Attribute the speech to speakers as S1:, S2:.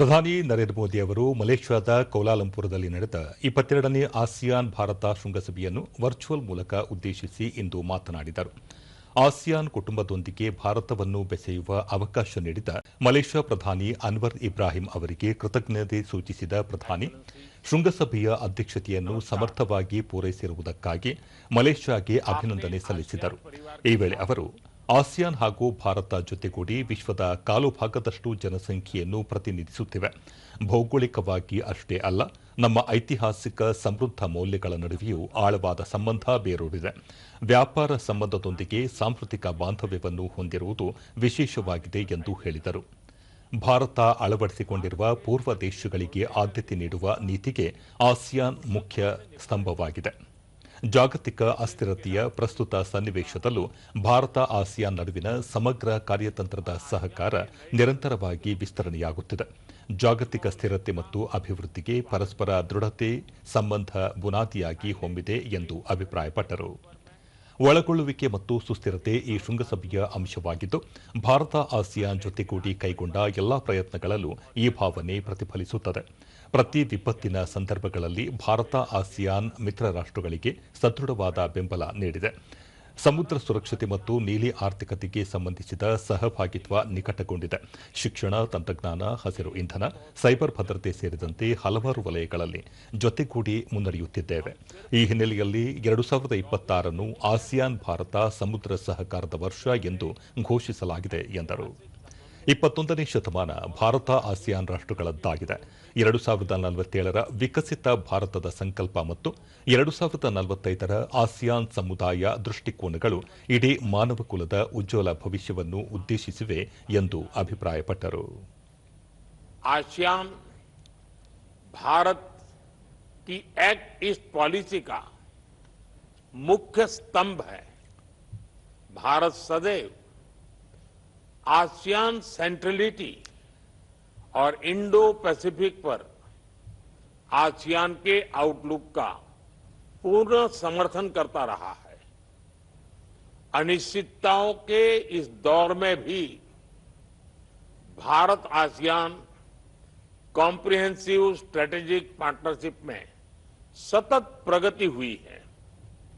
S1: ಪ್ರಧಾನಿ ನರೇಂದ್ರ ಮೋದಿ ಅವರು ಮಲೇಷ್ಯಾದ ಕೌಲಾಲಂಪುರದಲ್ಲಿ ನಡೆದ ಇಪ್ಪತ್ತೆರಡನೇ ಆಸಿಯಾನ್ ಭಾರತ ಶೃಂಗಸಭೆಯನ್ನು ವರ್ಚುವಲ್ ಮೂಲಕ ಉದ್ದೇಶಿಸಿ ಇಂದು ಮಾತನಾಡಿದರು. ಆಸಿಯಾನ್ ಕುಟುಂಬದೊಂದಿಗೆ ಭಾರತವನ್ನು ಬೆಸೆಯುವ ಅವಕಾಶ ನೀಡಿದ ಮಲೇಷ್ಯಾ ಪ್ರಧಾನಿ ಅನ್ವರ್ ಇಬ್ರಾಹಿಂ ಅವರಿಗೆ ಕೃತಜ್ಞತೆ ಸೂಚಿಸಿದ ಪ್ರಧಾನಿ, ಶೃಂಗಸಭೆಯ ಅಧ್ಯಕ್ಷತೆಯನ್ನು ಸಮರ್ಥವಾಗಿ ಪೂರೈಸಿರುವುದಕ್ಕಾಗಿ ಮಲೇಷ್ಯಾಗೆ ಅಭಿನಂದನೆ ಸಲ್ಲಿಸಿದರು. ಈ ವೇಳೆ ಅವರು ಆಸಿಯಾನ್ ಹಾಗೂ ಭಾರತ ಜೊತೆಗೂಡಿ ವಿಶ್ವದ ಕಾಲು ಭಾಗದಷ್ಟು ಜನಸಂಖ್ಯೆಯನ್ನು ಪ್ರತಿನಿಧಿಸುತ್ತಿವೆ. ಭೌಗೋಳಿಕವಾಗಿ ಅಷ್ಟೇ ಅಲ್ಲ, ನಮ್ಮ ಐತಿಹಾಸಿಕ ಸಮೃದ್ಧ ಮೌಲ್ಯಗಳ ನಡುವೆಯೂ ಆಳವಾದ ಸಂಬಂಧ ಬೇರೂರಿದೆ. ವ್ಯಾಪಾರ ಸಂಬಂಧದೊಂದಿಗೆ ಸಾಂಸ್ಕೃತಿಕ ಬಾಂಧವ್ಯವನ್ನು ಹೊಂದಿರುವುದು ವಿಶೇಷವಾಗಿದೆ ಎಂದು ಹೇಳಿದರು. ಭಾರತ ಅಳವಡಿಸಿಕೊಂಡಿರುವ ಪೂರ್ವ ದೇಶಗಳಿಗೆ ಆದ್ಯತೆ ನೀಡುವ ನೀತಿಗೆ ಆಸಿಯಾನ್ ಮುಖ್ಯ ಸ್ತಂಭವಾಗಿದೆ. ಜಾಗತಿಕ ಅಸ್ಥಿರತೆಯ ಪ್ರಸ್ತುತ ಸನ್ನಿವೇಶದಲ್ಲೂ ಭಾರತ ಆಸಿಯಾನ್ ನಡುವಿನ ಸಮಗ್ರ ಕಾರ್ಯತಂತ್ರದ ಸಹಕಾರ ನಿರಂತರವಾಗಿ ವಿಸ್ತರಣೆಯಾಗುತ್ತಿದೆ. ಜಾಗತಿಕ ಸ್ಥಿರತೆ ಮತ್ತು ಅಭಿವೃದ್ಧಿಗೆ ಪರಸ್ಪರ ದೃಢತೆ, ಸಂಬಂಧ ಬುನಾದಿಯಾಗಿ ಹೊಮ್ಮಿದೆ ಎಂದು ಅಭಿಪ್ರಾಯಪಟ್ಟರು. ಒಳಗೊಳ್ಳುವಿಕೆ ಮತ್ತು ಸುಸ್ಥಿರತೆ ಈ ಶೃಂಗಸಭೆಯ ಅಂಶವಾಗಿದ್ದು, ಭಾರತ ಆಸಿಯಾನ್ ಜೊತೆಗೂಡಿ ಕೈಗೊಂಡ ಎಲ್ಲಾ ಪ್ರಯತ್ನಗಳಲ್ಲೂ ಈ ಭಾವನೆ ಪ್ರತಿಫಲಿಸುತ್ತದೆ. ಪ್ರತಿ ವಿಪತ್ತಿನ ಸಂದರ್ಭಗಳಲ್ಲಿ ಭಾರತ ಆಸಿಯಾನ್ ಮಿತ್ರ ರಾಷ್ಟಗಳಿಗೆ ಸದೃಢವಾದ ಬೆಂಬಲ ನೀಡಿದೆ. ಸಮುದ್ರ ಸುರಕ್ಷತೆ ಮತ್ತು ನೀಲಿ ಆರ್ಥಿಕತೆಗೆ ಸಂಬಂಧಿಸಿದ ಸಹಭಾಗಿತ್ವ ನಿಕಟಗೊಂಡಿದೆ. ಶಿಕ್ಷಣ, ತಂತ್ರಜ್ಞಾನ, ಹಸಿರು ಇಂಧನ, ಸೈಬರ್ ಭದ್ರತೆ ಸೇರಿದಂತೆ ಹಲವಾರು ವಲಯಗಳಲ್ಲಿ ಜೊತೆಗೂಡಿ ಮುನ್ನಡೆಯುತ್ತಿದ್ದೇವೆ. ಈ ಹಿನ್ನೆಲೆಯಲ್ಲಿ ಎರಡು ಸಾವಿರದ ಇಪ್ಪತ್ತಾರನ್ನು ಆಸಿಯಾನ್ ಭಾರತ ಸಮುದ್ರ ಸಹಕಾರದ ವರ್ಷ ಎಂದು ಘೋಷಿಸಲಾಗಿದೆ ಎಂದರು. ಇಪ್ಪತ್ತೊಂದನೇ ಶತಮಾನ ಭಾರತ ಆಸಿಯಾನ್ ರಾಷ್ಟಗಳದ್ದಾಗಿದೆ ಎರಡು ಸಾವಿರದ ನಲವತ್ತೇಳರ ವಿಕಸಿತ ಭಾರತದ ಸಂಕಲ್ಪ ಮತ್ತು ಎರಡು ಸಾವಿರದ ನಲವತ್ತೈದರ ಆಸಿಯಾನ್ ಸಮುದಾಯ ದೃಷ್ಟಿಕೋನಗಳು ಇಡೀ ಮಾನವ ಕುಲದ ಉಜ್ವಲ ಭವಿಷ್ಯವನ್ನು ಉದ್ದೇಶಿಸಿವೆ ಎಂದು ಅಭಿಪ್ರಾಯಪಟ್ಟರು
S2: आसियान भारत की एक्ट ईस्ट पॉलिसी का मुख्य स्तंभ है भारत सदैव आसियान सेंट्रलिटी और इंडो पैसिफिक पर आसियान के आउटलुक का पूर्ण समर्थन करता रहा है। अनिश्चितताओं के इस दौर में भी Bharat ASEAN comprehensive strategic partnership में सतत प्रगति हुई है।